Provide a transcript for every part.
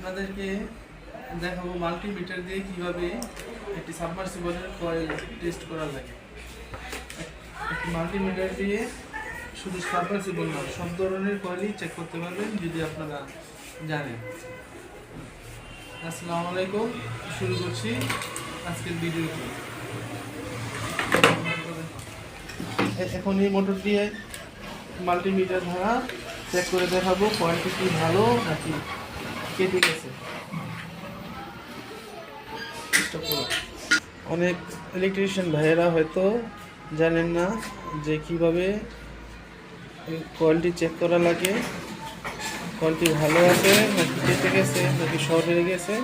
আপনাদেরকে দেখাবো মাল্টিমিটার দিয়ে কীভাবে একটি সাবমার্সিবলের কয়েল টেস্ট করা লাগে। একটি মাল্টিমিটার দিয়ে শুধু সাবমার্সিবল নয়, সব ধরনের কয়েলই চেক করতে পারবেন যদি আপনারা জানেন। আসসালামু আলাইকুম, শুরু করছি আজকের ভিডিওটি। এখন এই মোটর দিয়ে মাল্টিমিটার দ্বারা চেক করে দেখাবো কোয়ালিটি কি ভালো নাকি অনেক ইলেকট্রিশিয়ান ভাইয়েরা হয়তো জানেন না যে কীভাবে কোয়ালিটি চেক করা লাগে কোয়ালিটি ভালো আছে নাকি কেটে গেছে, নাকি হয়ে গেছে,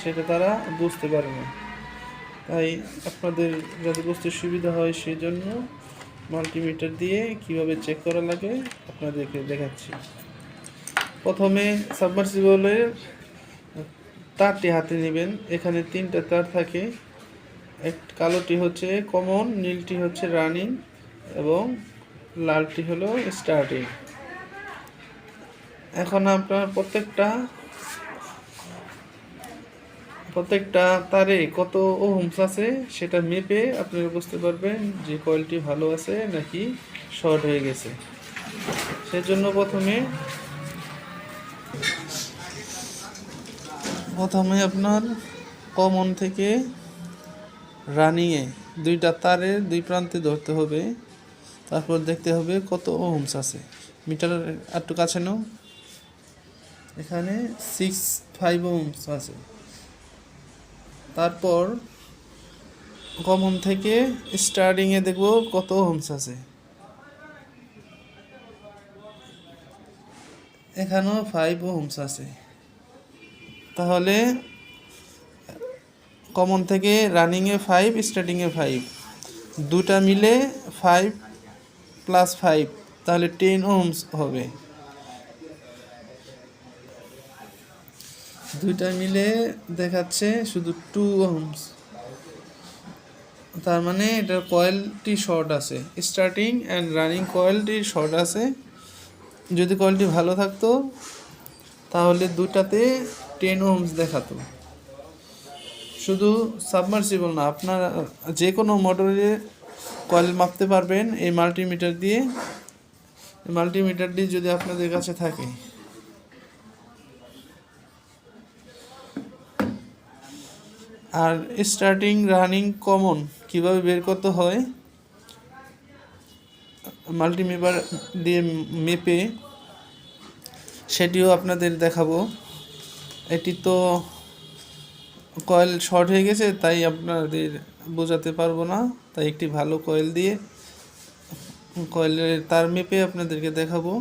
সেটা তারা বুঝতে পারে না। তাই আপনাদের যাতে বুঝতে সুবিধা হয় সেই জন্য মাল্টিমিটার দিয়ে কীভাবে চেক করা লাগে আপনাদেরকে দেখাচ্ছি। প্রথমে সাবমার্সিবলের তারটি হাতে নেবেন। এখানে তিনটা তার থাকে। এক কালোটি হচ্ছে কমন, নীলটি হচ্ছে রানিং এবং লালটি হলো স্টার্টিং। এখন আপনার প্রত্যেকটা প্রত্যেকটা তারে কত ওহমস আছে সেটা মেপে আপনারা বুঝতে পারবেন যে কয়েলটি ভালো আছে নাকি শর্ট হয়ে গেছে। সেজন্য প্রথমে প্রথমে আপনার কমন থেকে রানিংয়ে দুইটা তারের দুই প্রান্তে ধরতে হবে। তারপর দেখতে হবে কত ওহমস আছে। মিটার একটু কাছে নাও। এখানে সিক্স ফাইভ ওহমস আছে। তারপর কমন থেকে স্টার্টিংয়ে দেখব কত হোমস আছে। এখানেও ফাইভ হোমস আছে। তাহলে কমন থেকে রানিংয়ে ফাইভ স্টার্টিংয়ে ফাইভ দুটা মিলে ফাইভ প্লাস ফাইভ তাহলে টেন ওহমস হবে। দুইটা মিলে দেখাচ্ছে শুধু টু ওহমস তার মানে এটার কয়েলটি শর্ট আছে। স্টার্টিং অ্যান্ড রানিং কয়েলটি শর্ট আছে। যদি কয়েলটি ভালো থাকতো, তাহলে দুটাতে টেন ওহমস দেখাতো। শুধু সাবমার্সিবল না, আপনার যে কোনো মোটরে কয়েল মাপতে পারবেন এই মাল্টিমিটার দিয়ে। মাল্টিমিটারটি যদি আপনাদের কাছে থাকে। আর স্টার্টিং রানিং কমন কীভাবে বের করতে হয়? মাল্টিমিটার দিয়ে মেপে সেটিও আপনাদের দেখাবো। এটি তো কয়েল শর্ট হয়ে গেছে, তাই আপনাদের বোঝাতে পারব না। তাই একটি ভালো কয়েল দিয়ে কয়েলের তার মেপে আপনাদেরকে দেখাবো।